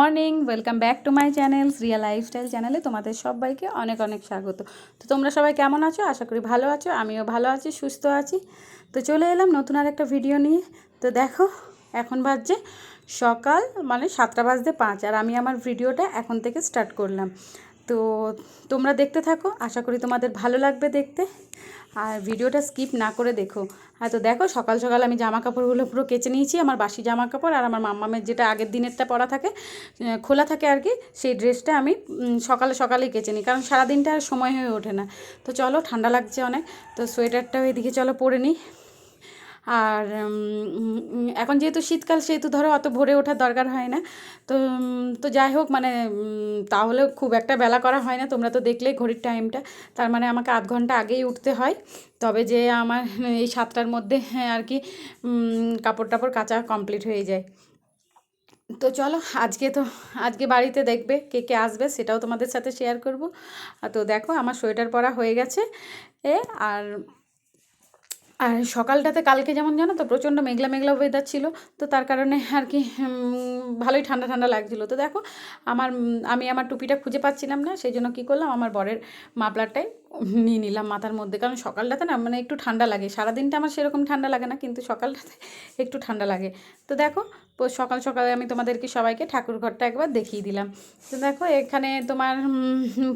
Morning welcome back to my channels Riya lifestyle চ্যানেলে তোমাদের সবাইকে অনেক অনেক স্বাগত। তো তোমরা সবাই কেমন আছো? আশা করি ভালো আছো, আমিও ভালো আছি, সুস্থ আছি। তো চলে এলাম নতুন আর একটা ভিডিও নিয়ে। তো দেখো, এখন বাজছে সকাল মানে সাতটা বাজতে পাঁচ, আর আমি আমার ভিডিওটা এখন থেকে স্টার্ট করলাম। তো তোমরা দেখতে থাকো, আশা করি তোমাদের ভালো লাগবে দেখতে। আর ভিডিওটা স্কিপ না করে দেখো। হ্যাঁ তো দেখো, সকাল সকাল আমি জামা কাপড়গুলো পুরো কেচে নিয়েছি, আমার বাসি জামা কাপড় আর আমার মাম্মামের যেটা আগের দিনেরটা পরা থাকে খোলা থাকে আর কি, সেই ড্রেসটা আমি সকালে সকালেই কেচে নিই, কারণ সারাদিনটা আর সময় হয়ে ওঠে না। তো চলো, ঠান্ডা লাগছে অনেক, তো সোয়েটারটাও এদিকে চলো পরে নিই। আর এখন যেহেতু শীতকাল সেহেতু ধরো অত ভোরে ওঠার দরকার হয় না। তো তো যাই হোক মানে তাহলে খুব একটা বেলা করা হয় না। তোমরা তো দেখলেই ঘড়ির টাইমটা তার মানে আমাকে আধ ঘণ্টা আগেই উঠতে হয়। তবে যে আমার এই সাতটার মধ্যে হ্যাঁ, আর কি কাপড় টাপড় কাচা কমপ্লিট হয়ে যায়। তো চলো আজকে তো আজকে বাড়িতে দেখবে কে কে আসবে সেটাও তোমাদের সাথে শেয়ার করব। তো দেখো আমার সোয়েটার পরা হয়ে গেছে। এ আর আর সকালটাতে কালকে যেমন জানো তো প্রচণ্ড মেঘলা মেঘলা ওয়েদার ছিল, তো তার কারণে আর কি ভালোই ঠান্ডা ঠান্ডা লাগছিল। তো দেখো, আমার আমি আমার টুপিটা খুঁজে পাচ্ছিলাম না, সেই জন্য কী করলাম, আমার বরের মাফলারটাই নিয়ে নিলাম মাথার মধ্যে। কারণ সকালটাতে না মানে একটু ঠান্ডা লাগে। সারাদিনটা আমার সেরকম ঠান্ডা লাগে না, কিন্তু সকালটাতে একটু ঠান্ডা লাগে। তো দেখো সকাল সকালে আমি তোমাদেরকে সবাইকে ঠাকুর ঘরটা একবার দেখিয়ে দিলাম। তো দেখো, এখানে তোমার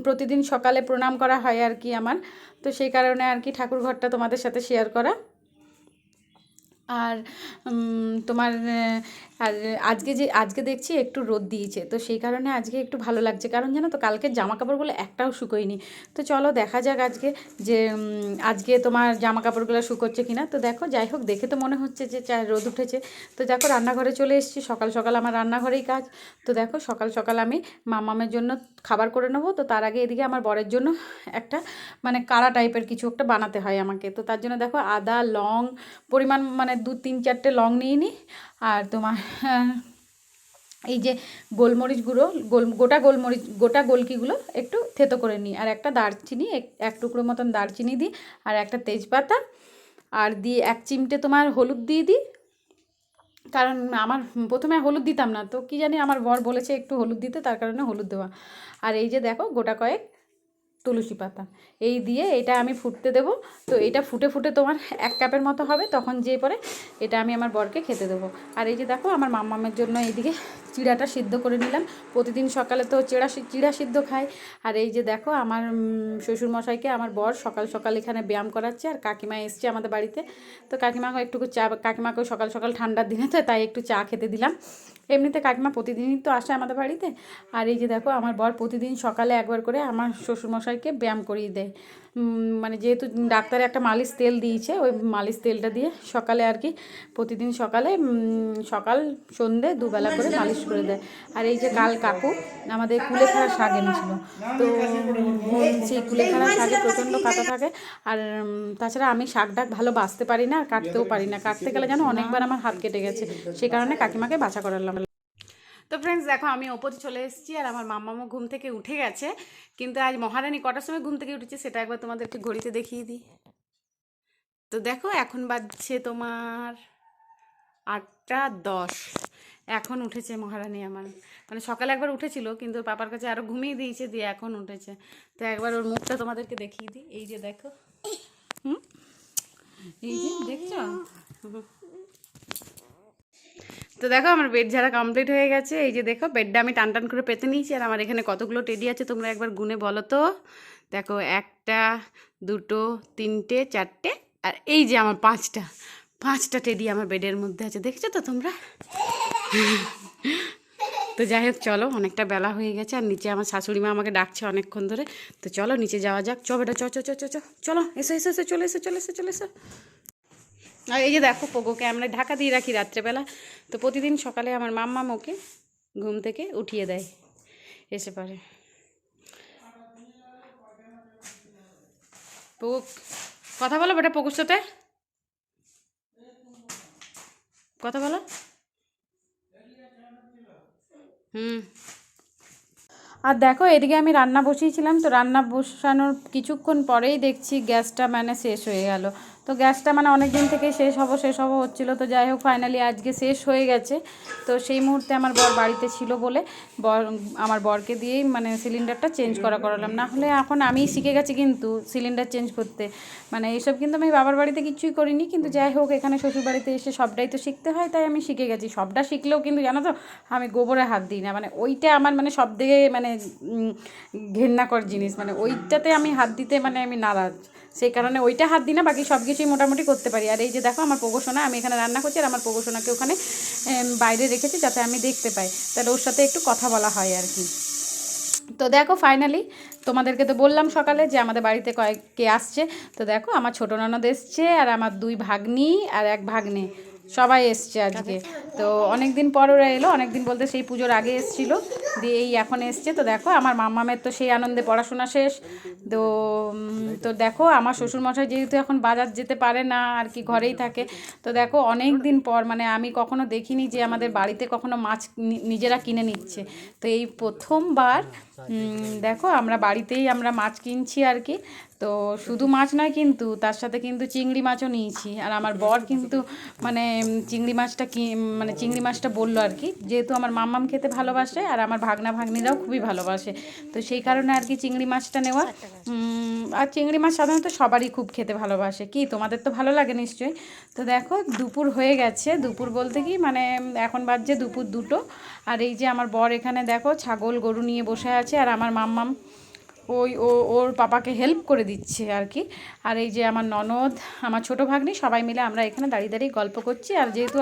প্রতিদিন সকালে প্রণাম করা হয় আর কি আমার। তো সেই কারণে আর কি ঠাকুর ঘরটা তোমাদের সাথে শেয়ার করা আর তোমার আর আজকে যে, আজকে দেখছি একটু রোদ দিয়েছে, তো সেই কারণে আজকে একটু ভালো লাগছে। কারণ জানো তো কালকে জামা কাপড়গুলো একটাও শুকোয়নি। তো চলো দেখা যাক আজকে যে আজকে তোমার জামা কাপড়গুলো শুকোচ্ছে কিনা। তো দেখো, যাই হোক, দেখে তো মনে হচ্ছে যে রোদ উঠেছে। তো দেখো, রান্নাঘরে চলে এসেছি। সকাল সকাল আমার রান্নাঘরেই কাজ। তো দেখো, সকাল সকাল আমি মামামের জন্য খাবার করে নেব। তো তার আগে এদিকে আমার বরের জন্য একটা মানে কাড়া টাইপের কিছু একটা বানাতে হয় আমাকে। তো তার জন্য দেখো, আদা, লং, পরিমাণ মানে দু, তিন, চারটে লং নিয়ে নিই আর তোমার, এই যে গোলমরিচ গুঁড়ো, গোল, গোটা গোলমরিচ, গোটা গোলকিগুলো একটু থেতো করে নিই। আর একটা দারচিনি এক টুকরো মতন দারচিনি দিই, আর একটা তেজপাতা। আর দিয়ে এক চিমটে তোমার হলুদ দিয়ে দিই। কারণ আমার, প্রথমে হলুদ দিতাম না, তো কি জানি আমার বর বলেছে একটু হলুদ দিতে, তার কারণে হলুদ দেওয়া। আর এই যে দেখো গোটা কয়েক তুলসী পাতা। এই দিয়ে এটা আমি ফুটতে দেব। তো এটা ফুটে ফুটে তোমার এক কাপের মতো হবে। তখন যেয়ে পরে এটা আমি আমার বরকে খেতে দেবো। আর এই যে দেখো, আমার মাম্মামের জন্য এইদিকে চিড়াটা সিদ্ধ করে নিলাম। প্রতিদিন সকালে তো চিড়া চিড়া সিদ্ধ খাই। আর এই যে দেখো, আমার শ্বশুরমশাইকে আমার বর সকাল সকাল এখানে ব্যায়াম করাচ্ছে আর কাকিমা এসছে আমাদের বাড়িতে। তো কাকিমাকে একটু চা কাকিমাকেও সকাল সকাল ঠান্ডার দিনে তো তাই একটু চা খেতে দিলাম। এমনিতে কাকিমা প্রতিদিনই তো আসে আমাদের বাড়িতে। আর এই যে দেখো, আমার বর প্রতিদিন সকালে একবার করে আমার শ্বশুরমশাইকে ব্যায়াম করিয়ে দেয়। মানে যেহেতু ডাক্তারে একটা মালিশ তেল দিয়েছে, ওই মালিশ তেলটা দিয়ে সকালে আর কি প্রতিদিন সকালে সকাল সন্ধে দুবেলা করে মালিশ করে দেয়। আর এই যে কাল কাকু আমাদের কুলেখাড়া শাক এনেছিল। তো সেই কুলেখাড়া শাকে প্রচণ্ড কাটা থাকে। আর তাছাড়া আমি শাক ডাক ভালো বাছতে পারি না আর কাটতেও পারি না। কাটতে গেলে যেন অনেকবার আমার হাত কেটে গেছে। সেই কারণে কাকিমাকে বাছা করালাম। তো ফ্রেন্ডস দেখো, আমি ওপরে চলে এসেছি আর আমার মাম্মামও ঘুম থেকে উঠে গেছে। কিন্তু আজ মহারানী কটার সময় ঘুম থেকে উঠেছে সেটা একবার তোমাদেরকে ঘড়িতে দেখিয়ে দিই। তো দেখো, এখন বাজছে তোমার আটটা দশ। এখন উঠেছে মহারানী আমার। মানে সকালে একবার উঠেছিল, কিন্তু পাপার কাছে আরও ঘুমিয়ে দিয়েছে, দিয়ে এখন উঠেছে। তো একবার ওর মুখটা তোমাদেরকে দেখিয়ে দিই। এই যে দেখো। হুম? এই যে, দেখছ। তো দেখো আমার বেড ঝাড়া কমপ্লিট হয়ে গেছে। এই যে দেখো বেডটা আমি টান টান করে পেতে নিয়েছি আর আমার এখানে কতগুলো টেডি আছে তোমরা একবার গুনে বলো তো। দেখো, একটা, দুটো, তিনটে, চারটে আর এই যে আমার পাঁচটা পাঁচটা টেডি আমার বেডের মধ্যে আছে। দেখছ তো তোমরা? তো যাই হোক, চলো, অনেকটা বেলা হয়ে গেছে আর নিচে আমার শাশুড়ি মা আমাকে ডাকছে অনেকক্ষণ ধরে। তো চলো, নিচে যাওয়া যাক। চ বেটা, চ চ চ চ চলো, এসো এসো এসো, চলে এসো চলে এসো চলে এসো। আর এই যে দেখো পোগোকে, আমরা ঢাকা দিয়ে রাখি রাত্রেবেলা। তো প্রতিদিন সকালে আমার মাম্মা ওকে ঘুম থেকে উঠিয়ে দেয়, এসে পারে কথা বলো বেটা পোকুর সাথে। কথা বলো। হুম। আর দেখো, এদিকে আমি রান্না বসিয়েছিলাম, তো রান্না বসানোর কিছুক্ষণ পরেই দেখছি গ্যাসটা মানে শেষ হয়ে গেল। তো গ্যাসটা মানে অনেক দিন থেকে শেষ হব শেষ হব হচ্ছিল। তো যাই হোক ফাইনালি আজকে শেষ হয়ে গেছে। তো সেই মুহূর্তে আমার বর বাড়িতে ছিল বলে বর, আমার বরকে দিয়েই মানে সিলিন্ডারটা চেঞ্জ করা করালাম। না হলে এখন আমি শিখে গেছি কিন্তু সিলিন্ডার চেঞ্জ করতে। মানে এইসব কিন্তু আমি বাবার বাড়িতে কিছুই করিনি, কিন্তু যাই হোক, এখানে শ্বশুর বাড়িতে এসে সবটাই তো শিখতে হয়, তাই আমি শিখে গেছি। সবটা শিখলেও কিন্তু জানো তো, আমি গোবরে হাত দিই না। মানে ওইটা আমার মানে সব থেকে মানে ঘেন্নাকর জিনিস। মানে ওইটাতে আমি হাত দিতে মানে আমি নারাজ। সেই কারণে ওইটা হাত দিই না, বাকি সব কিছুই মোটামুটি করতে পারি। আর এই যে দেখো আমার পোকোশোনা আমি এখানে রান্না করছি আর আমার পোকোশোনাকে ওখানে বাইরে রেখেছি যাতে আমি দেখতে পাই। তাহলে ওর সাথে একটু কথা বলা হয় আর কি। তো দেখো ফাইনালি তোমাদেরকে তো বললাম সকালে যে আমাদের বাড়িতে কয়েক কে আসছে। তো দেখো আমার ছোটো ননদ এসছে আর আমার দুই ভাগ্নি আর এক ভাগ্নে। সবাই এসছে আজকে। তো অনেক দিন পর ওরা এলো অনেক দিন বলতে সেই পুজোর আগে এসছিল। দিয়ে এই এখন এসছে। তো দেখো, আমার মাম্মামের তো সেই আনন্দে পড়াশোনা শেষ। তো তো দেখো, আমার শ্বশুরমশাই যেহেতু এখন বাজার যেতে পারে না, আর কি ঘরেই থাকে। তো দেখো, অনেক দিন পর মানে আমি কখনো দেখিনি যে আমাদের বাড়িতে কখনো মাছ নিজেরা কিনে নিচ্ছে। তো এই প্রথমবার দেখো, আমরা বাড়িতেই আমরা মাছ কিনছি আর কি। তো শুধু মাছ নয় কিন্তু, তার সাথে কিন্তু চিংড়ি মাছও নিয়েছি। আর আমার বর কিন্তু মানে চিংড়ি মাছটা কি মানে চিংড়ি মাছটা বলল আর কি, যেহেতু আমার মাম্মাম খেতে ভালোবাসে আর আমার ভাগনা ভাগ্নিরাও খুবই ভালোবাসে। তো সেই কারণে আর কি চিংড়ি মাছটা নেওয়া। আর চিংড়ি মাছ সাধারণত সবারই খুব খেতে ভালোবাসে। কি, তোমাদের তো ভালো লাগে নিশ্চয়ই? তো দেখো, দুপুর হয়ে গেছে। দুপুর বলতে কি মানে এখন বাজছে দুপুর দুটো। আর এই যে আমার বর এখানে দেখো, ছাগল গরু নিয়ে বসে আছে। আর আমার মাম্মাম ওই, ও, ওর পাপাকে হেল্প করে দিচ্ছে আর কি আর এই যে আমার ননদ, আমার ছোটো ভাগ্নি, সবাই মিলে আমরা এখানে দাঁড়িয়ে দাঁড়িয়ে গল্প করছি। আর যেহেতু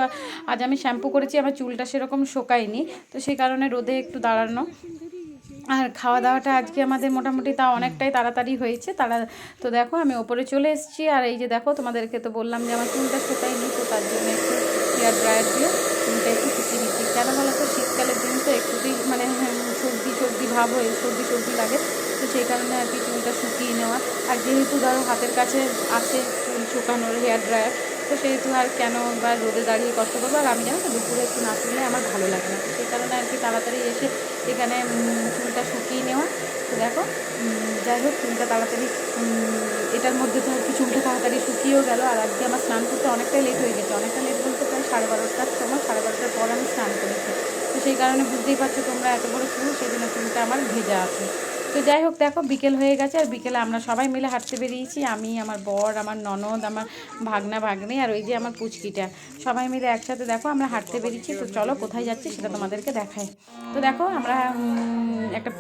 আজ আমি শ্যাম্পু করেছি, আমার চুলটা সেরকম শোকায়নি, তো সেই কারণে রোদে একটু দাঁড়ানো। আর খাওয়া দাওয়াটা আজকে আমাদের মোটামুটি তা অনেকটাই তাড়াতাড়ি হয়েছে তারা তো দেখো আমি ওপরে চলে এসেছি। আর এই যে দেখো, তোমাদেরকে তো বললাম যে আমার চুলটা শুকায়নি, তো তার জন্য একটু হেয়ার ড্রায়ার দিয়ে চুলটা একটু শুকিয়ে নিচ্ছি। কেন বলো তো? শীতকালের দিন তো একটুতেই মানে সর্দি সর্দি ভাব হয়ে, সর্দি সর্দি লাগে। তো সেই কারণে আর কি চুলটা শুকিয়ে নেওয়া। আর যেহেতু ধরো হাতের কাছে আছে চুল শুকানোর হেয়ার ড্রায়ার, তো সেহেতু আর কেন বা রোদে দাঁড়িয়ে কষ্ট করব? আর আমি জানো তো, দুপুরে একটু না তুললে আমার ভালো লাগে না। সেই কারণে আর কি তাড়াতাড়ি এসে এখানে চুলটা শুকিয়ে নেওয়া। তো দেখো যাই হোক, চুলটা তাড়াতাড়ি এটার মধ্যে তো আর কি চুলটা তাড়াতাড়ি শুকিয়েও গেল। আর আজকে আমার স্নান করতে অনেকটাই লেট হয়ে গেছে। অনেকটা লেট বলতে প্রায় সাড়ে বারোটার সময়, সাড়ে বারোটার পর আমি স্নান করেছি। তো সেই কারণে বুঝতেই পারছ তোমরা এত বড় চুল সেই জন্য চুলটা আমার ভেজা আছে। তো যাই হোক, দেখো, বিকেল হয়ে গেছে আর বিকেলে আমরা সবাই মিলে হাঁটতে বেরিয়েছি। আমি, আমার বর, আমার ননদ, আমার ভাগনা, ভাগ্নি আর ওই যে আমার পুচকিটা। সবাই মিলে একসাথে দেখো, আমরা হাঁটতে বেরিয়েছি। তো চলো, কোথায় যাচ্ছি সেটা তোমাদেরকে দেখাই। তো দেখো, আমরা একটা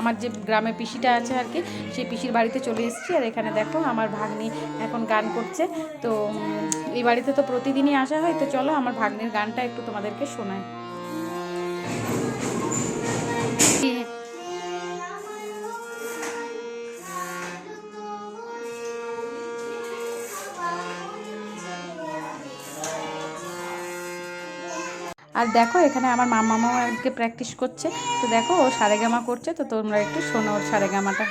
আমার যে গ্রামে পিসিটা আছে আর কি, সেই পিসির বাড়িতে চলে এসেছি। আর এখানে দেখো, আমার ভাগ্নি এখন গান করছে। তো এই বাড়িতে তো প্রতিদিনই আসা হয়। তো চলো, আমার ভাগ্নির গানটা একটু তোমাদেরকে শোনাই। আর দেখো, এখানে আমার মামাও আজকে প্র্যাকটিস করছে। তো দেখো, ও সারেগামা করছে, তো তোমরা একটু শোনো ওর সারেগামাটা।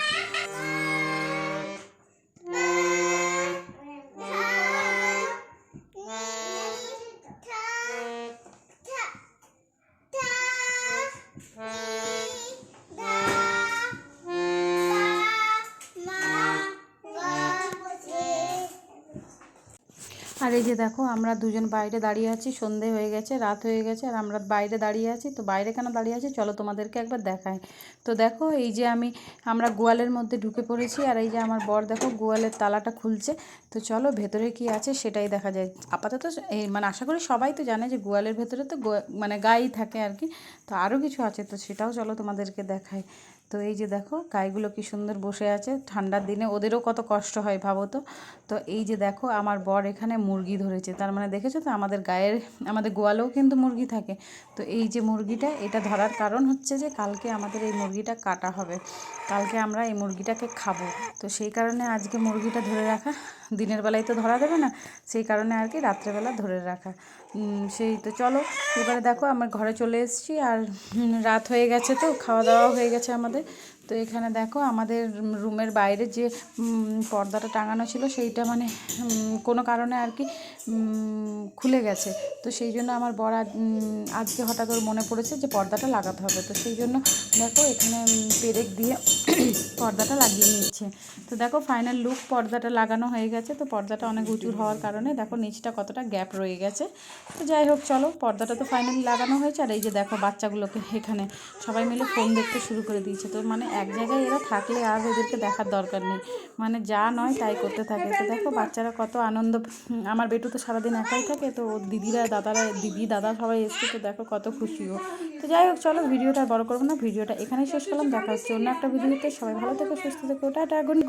আর এই যে দেখো, আমরা দুজন বাইরে দাঁড়িয়ে আছি, সন্ধে হয়ে গেছে, রাত হয়ে গেছে, আর আমরা বাইরে দাঁড়িয়ে আছি। তো বাইরে কেন দাঁড়িয়ে আছি? চলো তোমাদেরকে একবার দেখাই। তো দেখো, এই যে আমি, আমরা গোয়ালের মধ্যে ঢুকে পড়েছি, আর এই যে আমার বর দেখো, গোয়ালের তালাটা খুলছে। তো চলো, ভেতরে কি আছে সেটাই দেখা যায়। আপাতত এই মানে আশা করি সবাই তো জানে যে গোয়ালের ভেতরে তো মানে গাই থাকে আর কি। তো আরও কিছু আছে, তো সেটাও চলো তোমাদেরকে দেখাই। তো এই যে দেখো, গাইগুলো কি সুন্দর বসে আছে। ঠান্ডার দিনে ওদেরও কত কষ্ট হয়, ভাবো তো। তো এই যে দেখো, আমার বর এখানে মুরগি ধরেছে। তার মানে দেখেছ তো, আমাদের গায়ের, আমাদের গোয়ালেও কিন্তু মুরগি থাকে। তো এই যে মুরগিটা, এটা ধরার কারণ হচ্ছে যে, কালকে আমাদের এই মুরগিটা কাটা হবে। কালকে আমরা এই মুরগিটাকে খাব। তো সেই কারণে আজকে মুরগিটা ধরে রাখা দিনের বেলায় তো ধরা দেবে না, সেই কারণে আর কি রাত্রেবেলা ধরে রাখা। সেই তো চলো, এবারে দেখো, আমার ঘরে চলে এসেছি আর রাত হয়ে গেছে তো, খাওয়া দাওয়া হয়ে গেছে আমাদের। তো এখানে দেখো আমাদের রুমের বাইরে যে পর্দাটা টাঙানো ছিল সেইটা মানে কোনো কারণে আর কি খুলে গেছে। তো সেই জন্য আমার উম, আজকে হঠাৎ ওর মনে পড়েছে যে পর্দাটা লাগাতে হবে। তো সেই জন্য দেখো এখানে পেরেক দিয়ে পর্দাটা লাগিয়ে নিচ্ছে। তো দেখো ফাইনাল লুক পর্দাটা লাগানো হয়ে গেছে। তো পর্দাটা অনেক উঁচুর হওয়ার কারণে দেখো নিচটা কতটা গ্যাপ রয়ে গেছে। তো যাই হোক চলো পর্দাটা তো ফাইনালি লাগানো হয়েছে। আর এই যে দেখো বাচ্চাগুলোকে এখানে সবাই মিলে ফোন দেখতে শুরু করে দিয়েছে। তো মানে এক জায়গায় এরা থাকলে আর ওদেরকে দেখার দরকার নেই। মানে যা নয় তাই করতে থাকে। তো দেখো বাচ্চারা কত আনন্দ। আমার বেটু তো সারাদিন একাই থাকে, তো ওর দিদিরা, দাদারা, দিদি, দাদা সবাই এসছে, তো দেখো কত খুশিও তো যাই হোক, চলো ভিডিওটা বড় করব না। ভিডিওটা এখানেই শেষ করলাম। দেখা হচ্ছে অন্য একটা ভিডিওতে। সবাই ভালো থেকো, সুস্থ থেকো। Tata good